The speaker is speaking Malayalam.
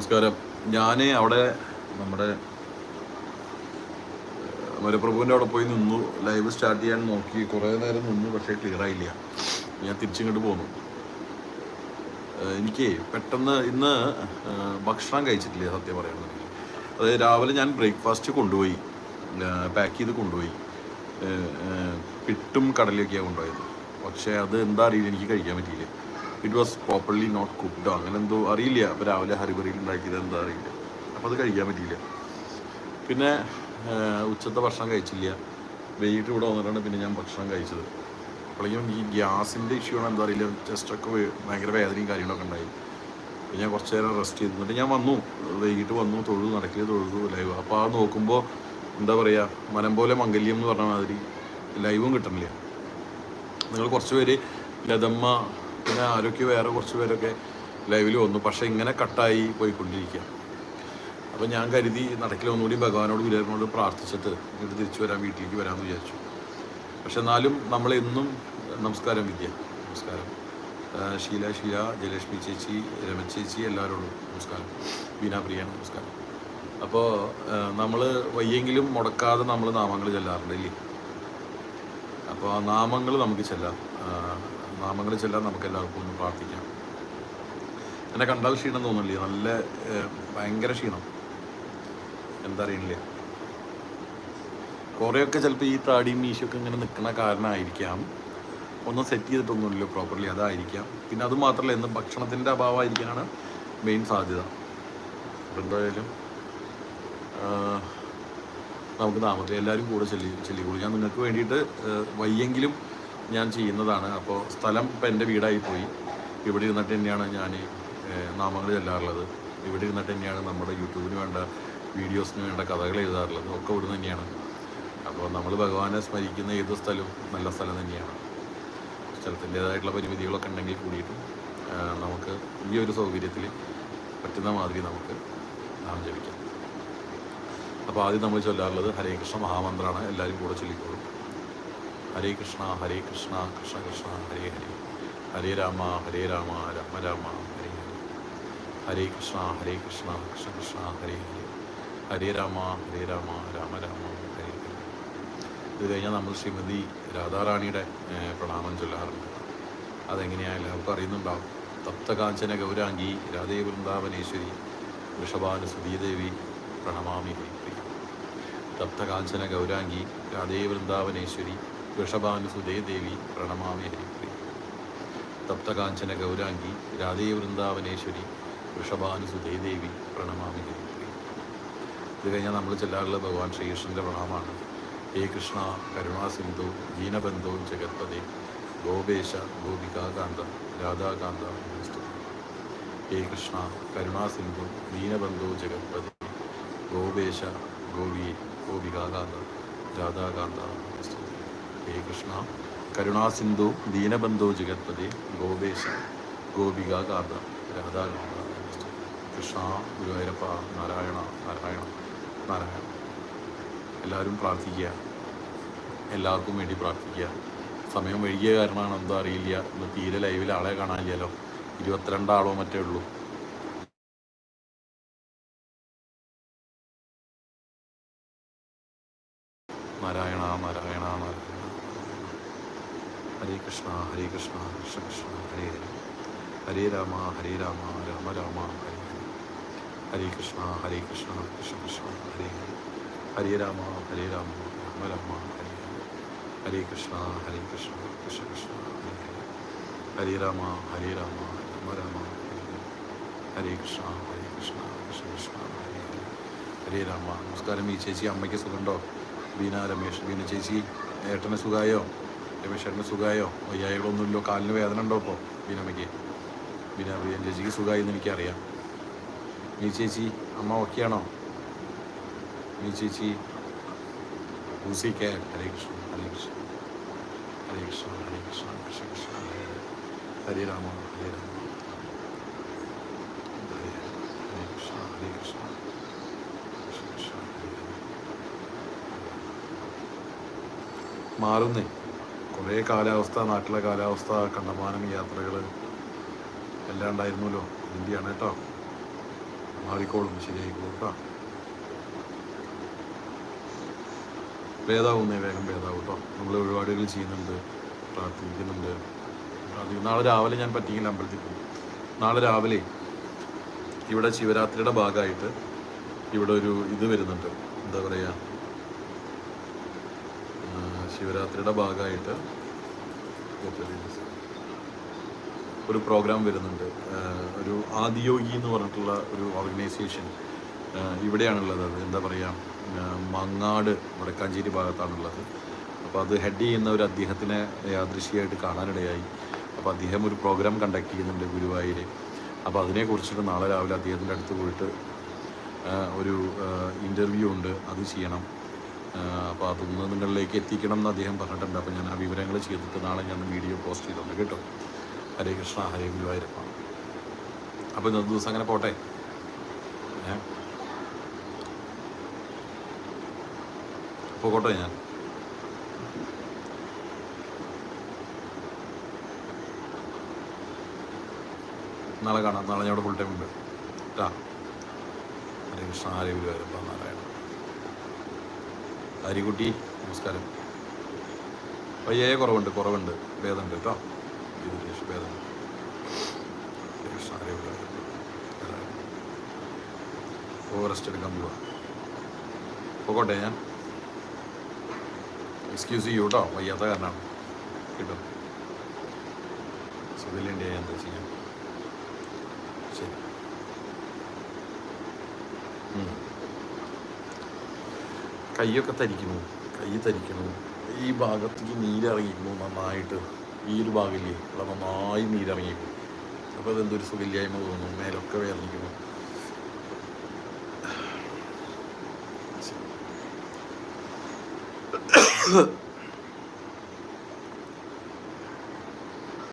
നമസ്കാരം. ഞാൻ അവിടെ നമ്മുടെ മരപ്രഭുവിന്റെ അവിടെ പോയി നിന്നു. ലൈവ് സ്റ്റാർട്ട് ചെയ്യാൻ നോക്കി. കുറേ നേരം നിന്നു പക്ഷേ ക്ലിയർ ആയില്ല. ഞാൻ തിരിച്ചിങ്ങോട്ട് പോന്നു. എനിക്ക് പെട്ടെന്ന് ഇന്ന് ഭക്ഷണം കഴിച്ചിട്ടില്ല സത്യം പറയുകയാണെന്നുണ്ടെങ്കിൽ അതായത് രാവിലെ ഞാൻ ബ്രേക്ക്ഫാസ്റ്റ് കൊണ്ടുപോയി. പാക്ക് ചെയ്ത് കൊണ്ടുപോയി. പിട്ടും കടലൊക്കെയാണ് കൊണ്ടുപോയത്. പക്ഷേ അത് എന്താ അറിയില്ല. എനിക്ക് കഴിക്കാൻ പറ്റിയില്ല. ഇറ്റ് വാസ് പ്രോപ്പർലി നോട്ട് കുക്ക്ഡോ അങ്ങനെ എന്തോ അറിയില്ല. അപ്പോൾ രാവിലെ ഹരിപറിയിൽ ഉണ്ടാക്കിയത് എന്താ അറിയില്ല. അപ്പോൾ അത് കഴിക്കാൻ പറ്റിയില്ല. പിന്നെ ഉച്ചത്തെ ഭക്ഷണം കഴിച്ചില്ല. വൈകിട്ട് ഇവിടെ വന്നിട്ടാണ് പിന്നെ ഞാൻ ഭക്ഷണം കഴിച്ചത്. അപ്പോഴേക്കും ഈ ഗ്യാസിന്റെ ഇഷ്യൂ ആണ് എന്താ അറിയില്ല. ചെസ്റ്റൊക്കെ ഭയങ്കര വേദനയും കാര്യങ്ങളൊക്കെ ഉണ്ടായി. ഞാൻ കുറച്ച് നേരം റെസ്റ്റ് ചെയ്തു. എന്നിട്ട് ഞാൻ വന്നു. വൈകിട്ട് വന്നു. തൊഴുതു. നടക്കൽ തൊഴുതു. ലൈവ് അപ്പോൾ ആ നോക്കുമ്പോൾ എന്താ പറയുക മനം പോലെ മംഗല്യം എന്ന് പറഞ്ഞ മാതിരി ലൈവും കിട്ടണില്ല. നിങ്ങൾ കുറച്ച് പേര് ലതമ്മ പിന്നെ ആരൊക്കെ വേറെ കുറച്ച് പേരൊക്കെ ലൈവിൽ വന്നു. പക്ഷേ ഇങ്ങനെ കട്ടായി പോയിക്കൊണ്ടിരിക്കുക. അപ്പോൾ ഞാൻ കരുതി നടക്കിലൊന്നുകൂടി ഭഗവാനോട് വിലറിനോട് പ്രാർത്ഥിച്ചിട്ട് ഇങ്ങോട്ട് തിരിച്ചു വരാൻ വീട്ടിലേക്ക് വരാമെന്ന് വിചാരിച്ചു. പക്ഷെ എന്നാലും നമ്മളെന്നും നമസ്കാരം വിദ്യ. നമസ്കാരം. ഷീല ഷീല ജയലക്ഷ്മി ചേച്ചി രമ ചേച്ചി എല്ലാവരോടും നമസ്കാരം. ബീനാപ്രിയ നമസ്കാരം. അപ്പോൾ നമ്മൾ വയ്യെങ്കിലും മുടക്കാതെ നമ്മൾ നാമങ്ങൾ ചെല്ലാറുണ്ട് ഇല്ലേ? അപ്പോൾ ആ നാമങ്ങൾ നമുക്ക് ചെല്ലാം. നാമങ്ങൾ ചെല്ലാൻ നമുക്ക് എല്ലാവർക്കും ഒന്ന് പ്രാർത്ഥിക്കാം. എന്നെ കണ്ടാൽ ക്ഷീണം തോന്നില്ലേ നല്ല ഭയങ്കര ക്ഷീണം. എന്താ അറിയണില്ല കുറേയൊക്കെ ചിലപ്പോൾ ഈ താടിയും മീശയൊക്കെ ഇങ്ങനെ നിൽക്കുന്ന കാരണമായിരിക്കാം ഒന്നും സെറ്റ് ചെയ്തിട്ടൊന്നുമില്ല പ്രോപ്പർലി അതായിരിക്കാം. പിന്നെ അത് മാത്രമല്ല ഇന്ന് ഭക്ഷണത്തിന്റെ അഭാവമായിരിക്കാനാണ് മെയിൻ സാധ്യത. എന്തായാലും നമുക്ക് താമസം എല്ലാവരും കൂടെ ചെല്ലി ചെല്ലിക്കോളൂ. ഞാൻ നിങ്ങൾക്ക് വേണ്ടിയിട്ട് വയ്യെങ്കിലും ഞാൻ ചെയ്യുന്നതാണ്. അപ്പോൾ സ്ഥലം ഇപ്പം എന്റെ വീടായി പോയി ഇവിടെ ഇരുന്നിട്ട് തന്നെയാണ് ഞാൻ നാമങ്ങൾ ചെല്ലാറുള്ളത്. ഇവിടെ ഇരുന്നിട്ട് തന്നെയാണ് നമ്മുടെ യൂട്യൂബിന് വേണ്ട വീഡിയോസിന് വേണ്ട കഥകൾ എഴുതാറുള്ളത്. ഒക്കെ ഇവിടെ തന്നെയാണ്. അപ്പോൾ നമ്മൾ ഭഗവാനെ സ്മരിക്കുന്ന ഏത് സ്ഥലവും നല്ല സ്ഥലം തന്നെയാണ്. സ്ഥലത്തിന്റേതായിട്ടുള്ള പരിമിതികളൊക്കെ ഉണ്ടെങ്കിൽ കൂടിയിട്ടും നമുക്ക് ഈ ഒരു സൗകര്യത്തിൽ പറ്റുന്ന മാതിരി നമുക്ക് നാം ജപിക്കാം. അപ്പോൾ ആദ്യം നമ്മൾ ചൊല്ലാറുള്ളത് ഹരേ കൃഷ്ണ മഹാമന്ത്രമാണ് എല്ലാവരും കൂടെ ചൊല്ലിക്കോളും. ഹരേ കൃഷ്ണ ഹരേ കൃഷ്ണ കൃഷ്ണ കൃഷ്ണ ഹരേ ഹരേ. ഹരേ രാമ ഹരേ രാമ രാമ രാമ ഹരേ ഹരേ. ഹരേ കൃഷ്ണ ഹരേ കൃഷ്ണ കൃഷ്ണ കൃഷ്ണ ഹരേ ഹരേ. ഹരേ രാമ ഹരേ രാമ രാമ രാമ ഹരേ ഹരേ. ഇത് കഴിഞ്ഞാൽ നമ്മൾ ശ്രീമതി രാധാറാണിയുടെ പ്രണാമം ചൊല്ലാറുണ്ട്. അതെങ്ങനെയാണ് എല്ലാവർക്കും അറിയുന്നുണ്ടാവും. തപ്തകാഞ്ചന ഗൗരാംഗി രാധേ വൃന്ദാവനേശ്വരി വൃഷഭാനു സുധീദേവി പ്രണമാമി ഹരിപ്രിയ തപ്തകാഞ്ചന ഗൗരാംഗി രാധേ വൃന്ദാവനേശ്വരി വൃഷഭാനു സുധേദേവി പ്രണമാമി ഹരിപ്രിയ തപ്തകാഞ്ചന ഗൗരാംഗി രാധേ വൃന്ദാവനേശ്വരി വൃഷഭാനു സുധേദേവി പ്രണമാമി ഹരിപ്രിയ ഇത് കഴിഞ്ഞാൽ നമ്മൾ ചെല്ലാറുള്ള ഭഗവാൻ ശ്രീകൃഷ്ണന്റെ പ്രണാമാണ് ഹേ കൃഷ്ണ കരുണാസിന്ധു ദീനബന്ധു ജഗത്പതി ഗോപേശ ഗോപികാകാന്ത രാധാകാന്ത. ഹേ കൃഷ്ണ കരുണാസിന്ധു ദീനബന്ധു ജഗത്പതി ഗോപേശ ഗോപി ഗോപികാകാന്ത രാധാകാന്ത. ഹേ കൃഷ്ണ കരുണാസിന്ധു ദീനബന്ധു ജഗത്പതി ഗോപേശ ഗോപികാകാന്ത രാധാകാന്ത. കൃഷ്ണ ഗുരുവായൂരപ്പ നാരായണ നാരായണ നാരായണ എല്ലാവരും പ്രാർത്ഥിക്കുക എല്ലാവർക്കും വേണ്ടി പ്രാർത്ഥിക്കുക സമയം വൈകിയ കാരണമാണ് എന്തോ അറിയില്ല ഇന്ന് തീരെ ലൈവിൽ ആളെ കാണാനില്ലല്ലോ ഇരുപത്തിരണ്ടാളോ മറ്റേ ഉള്ളൂ നാരായണ നാരായണ നാരായണ. ഹരേ കൃഷ്ണ ഹരേ കൃഷ്ണ കൃഷ്ണ കൃഷ്ണ ഹരേ ഹരേ. ഹരേ രാമ ഹരേ രാമ രാമ രാമ ഹരേ ഹരേ. ഹരേ കൃഷ്ണ ഹരേ കൃഷ്ണ കൃഷ്ണ കൃഷ്ണ ഹരേ ഹരേ. ഹരേ രാമ ഹരേ രാമ രാമ രാമ ഹരേ ഹരേ. ഹരേ കൃഷ്ണ ഹരേ കൃഷ്ണ കൃഷ്ണ കൃഷ്ണ ഹരേ ഹരേ. ഹരേ രാമ ഹരേ രാമ രാമ രാമ ഹരേ ഹരേ. ഹരേ കൃഷ്ണ ഹരേ കൃഷ്ണ കൃഷ്ണ കൃഷ്ണ ഹരേ ഹരേ. ഹരേ രാമ. നമസ്കാരം ഈ ചേച്ചി അമ്മയ്ക്ക് സുഖമുണ്ടോ? ബീന രമേഷ് ബീന ചേച്ചി ഏട്ടന് സുഖമായോ രമേശ് ഏട്ടന് സുഖമായോ വയ്യായികളൊന്നുമില്ലോ? കാലിന് വേദന ഉണ്ടോ ഇപ്പോൾ ബീനമ്മയ്ക്ക്? ബീന ബീന ചേച്ചിക്ക് സുഖമായി എന്ന് എനിക്കറിയാം. നീ ചേച്ചി അമ്മ ഓക്കെയാണോ? നീ ചേച്ചി ഊസിക്കാൻ ഹരേ കൃഷ്ണ ഹരേ കൃഷ്ണ. ഹരേ കൃഷ്ണ ഹരേ കൃഷ്ണ കൃഷ്ണ കൃഷ്ണ ഹരേ രാമ ഹരേ രാമ ഹരേ ഹരേ ഹരേ കൃഷ്ണ ഹരേ കൃഷ്ണ കൃഷ്ണ കൃഷ്ണ ഹരേ ഹരേ മാറുന്നേ. കുറേ കാലാവസ്ഥ നാട്ടിലെ കാലാവസ്ഥ കണ്ടമാനം യാത്രകൾ എല്ലാം ഉണ്ടായിരുന്നല്ലോ. ഇന്ത്യയാണ് കേട്ടോ. മാറിക്കോളും ശരിയായിക്കോളും കേട്ടോ. ഭേദാവുന്നേ വേഗം ഭേദാവും കേട്ടോ. നമ്മൾ ഒരുപാടുകൾ ചെയ്യുന്നുണ്ട് പ്രാർത്ഥിക്കുന്നുണ്ട്. പ്രാർത്ഥിക്കും നാളെ രാവിലെ ഞാൻ പറ്റിയില്ല അമ്പലത്തിൽ പോകും നാളെ രാവിലെ ഇവിടെ ശിവരാത്രിയുടെ ഭാഗമായിട്ട് ഇവിടെ ഒരു ഇത് വരുന്നുണ്ട്. എന്താ പറയുക? ശിവരാത്രിയുടെ ഭാഗമായിട്ട് ഒരു പ്രോഗ്രാം വരുന്നുണ്ട്. ഒരു ആദിയോഗി എന്ന് പറഞ്ഞിട്ടുള്ള ഒരു ഓർഗനൈസേഷൻ ഇവിടെയാണുള്ളത്. അത് എന്താ പറയുക മങ്ങാട് വടക്കാഞ്ചേരി ഭാഗത്താണുള്ളത്. അപ്പോൾ അത് ഹെഡ് ചെയ്യുന്ന ഒരു അദ്ദേഹത്തിനെ യാദൃശികമായിട്ട് കാണാനിടയായി. അപ്പോൾ അദ്ദേഹം ഒരു പ്രോഗ്രാം കണ്ടക്ട് ചെയ്യുന്നുണ്ട് ഗുരുവായൂർ അപ്പോൾ അതിനെക്കുറിച്ചിട്ട് നാളെ രാവിലെ അദ്ദേഹത്തിന്റെ അടുത്ത് പോയിട്ട് ഒരു ഇന്റർവ്യൂ ഉണ്ട്. അത് ചെയ്യണം. അപ്പോൾ അതൊന്ന് നിങ്ങളിലേക്ക് എത്തിക്കണം എന്ന് അദ്ദേഹം പറഞ്ഞിട്ടുണ്ട്. അപ്പോൾ ഞാൻ ആ വിവരങ്ങൾ ചെയ്തിട്ട് നാളെ ഞാൻ വീഡിയോ പോസ്റ്റ് ചെയ്തോണ്ട് കേട്ടോ. ഹരേ കൃഷ്ണ ഹരേ ഗുരുവായൂരപ്പ. അപ്പോൾ ഇന്നത്തെ ദിവസം അങ്ങനെ പോട്ടെ? പോകട്ടെ ഞാൻ? നാളെ കാണാം. നാളെ ഞാൻ ഇവിടെ ഫുൾ ടൈം ഉണ്ട്. കേട്ടാ ഹരേ കൃഷ്ണ ഹരേ ഗുരുവായൂരപ്പ. ഹരികുട്ടി നമസ്കാരം. പയ്യേ കുറവുണ്ട് കുറവുണ്ട്. ഭേദമുണ്ട് കേട്ടോ. ഭേദം ഭേദമുണ്ട്. റെസ്റ്റ് എടുക്കാൻ പോവാ. പോകട്ടെ ഞാൻ. എക്സ്ക്യൂസ് ചെയ്യൂ കേട്ടോ വയ്യാത്ത കാരണമാണ്. കിട്ടും. സുഖില്ലേണ്ടി എന്താ ചെയ്യാം? ശരി. കൈയൊക്കെ തരിക്കുന്നു. കൈ തരിക്കുന്നു. ഈ ഭാഗത്തേക്ക് നീരിറങ്ങിക്കുന്നു നന്നായിട്ട്. ഈ ഒരു ഭാഗമില്ലേ? ഇവിടെ നന്നായി നീരിറങ്ങിക്കുന്നു അപ്പോൾ അതെന്തൊരു സുഖില്ലായ്മ തോന്നുന്നു. മേലൊക്കെ വേദനിക്കുന്നു. ശരി.